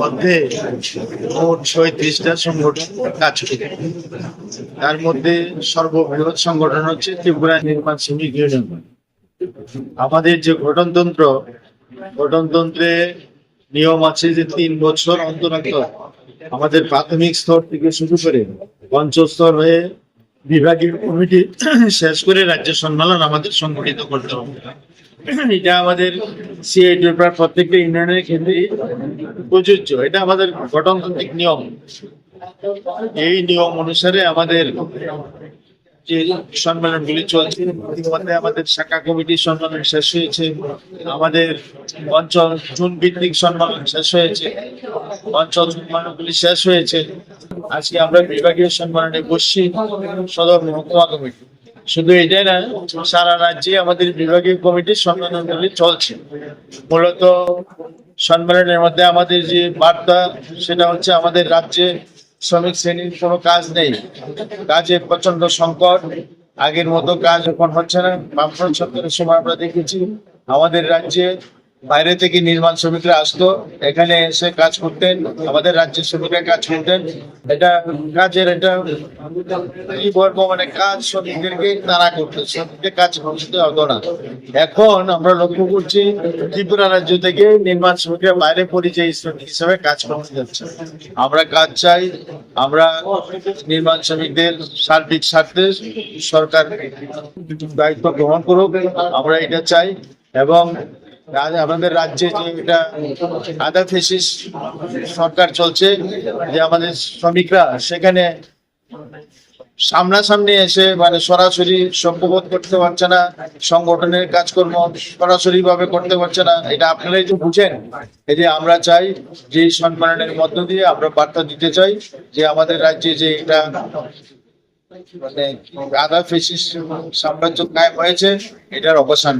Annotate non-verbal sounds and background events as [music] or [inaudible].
মধ্যে মোট ছয়ত্রিশটা সংগঠন কাজ করে। তার মধ্যে সর্ববৃহৎ সংগঠন হচ্ছে ত্রিপুরা নির্মাণ শ্রমিক ইউনিয়ন। আমাদের যে গঠনতন্ত্র, গঠনতন্ত্রে নিয়ম আছে যে তিন বছর অন্তর অন্তর আমাদের প্রাথমিক স্তর থেকে শুরু করে পঞ্চস্তর হয়ে বিভাগীয় কমিটি শেষ করে রাজ্য সম্মেলন আমাদের সংগঠিত করতে হবে। [clears throat] এটা আমাদের প্রত্যেকটা ইউনিয়নের ক্ষেত্রে প্রযোজ্য। এটা আমাদের গঠনতান্ত্রিক নিয়ম। এই নিয়ম অনুসারে আমাদের যে সম্মেলনগুলি চলছে, ইতিমধ্যে আমাদের শাখা কমিটির সম্মেলন শেষ হয়েছে, আমাদের অঞ্চল জুন ভিত্তিক সম্মেলন শেষ হয়েছে, অঞ্চল সম্মেলনগুলি শেষ হয়েছে। আজকে আমরা বিভাগীয় সম্মেলনে বসছি সদর মহকুমা কমিটি। শুধু এটাই না, সারা রাজ্যে আমাদের বিভাগীয় কমিটির সম্মেলনগুলি চলছে। মূলত সম্মেলনের মধ্যে আমাদের যে বার্তা, সেটা হচ্ছে আমাদের রাজ্যে শ্রমিক শ্রেণির কোনো কাজ নেই। কাজে প্রচণ্ড সংকট, আগের মতো কাজ এখন হচ্ছে না। বামফ্রন্ট সরকারের সময় আমরা দেখেছি, আমাদের রাজ্যে বাইরে থেকে নির্মাণ শ্রমিকরা আসতো, এখানে এসে কাজ করতেন, আমাদের রাজ্যের শ্রমিকরা কাজ করতেন। এটা কাজের এটা মানে কাজ শ্রমিকদেরকে তারা করতো, শ্রমিকদের কাজ করতে হতো না। এখন আমরা লক্ষ্য করছি, ত্রিপুরা রাজ্য থেকে নির্মাণ শ্রমিকরা বাইরে পরিযায়ী শ্রমিক হিসেবে কাজ করতে যাচ্ছে। আমরা কাজ চাই, আমরা নির্মাণ শ্রমিকদের সার্বিক স্বার্থে সরকার দায়িত্ব গ্রহণ করুক, আমরা এটা চাই এবং আমাদের রাজ্যে যে এটা আদা ফেসিস সরকার চলছে, যে আমাদের শ্রমিকরা সেখানে সামনাসামনি এসে মানে সরাসরি সম্পবোধ করতে পারছে না, সংগঠনের কাজকর্ম সরাসরি ভাবে করতে পারছে না, এটা আপনারাই তো বুঝেন এই যে আমরা চাই যে এই সম্মেলনের মধ্য দিয়ে আমরা বার্তা দিতে চাই যে আমাদের রাজ্যে যে এটা মানে আদা ফেসিস সাম্রাজ্য কায়েম হয়েছে, এটার অবসান।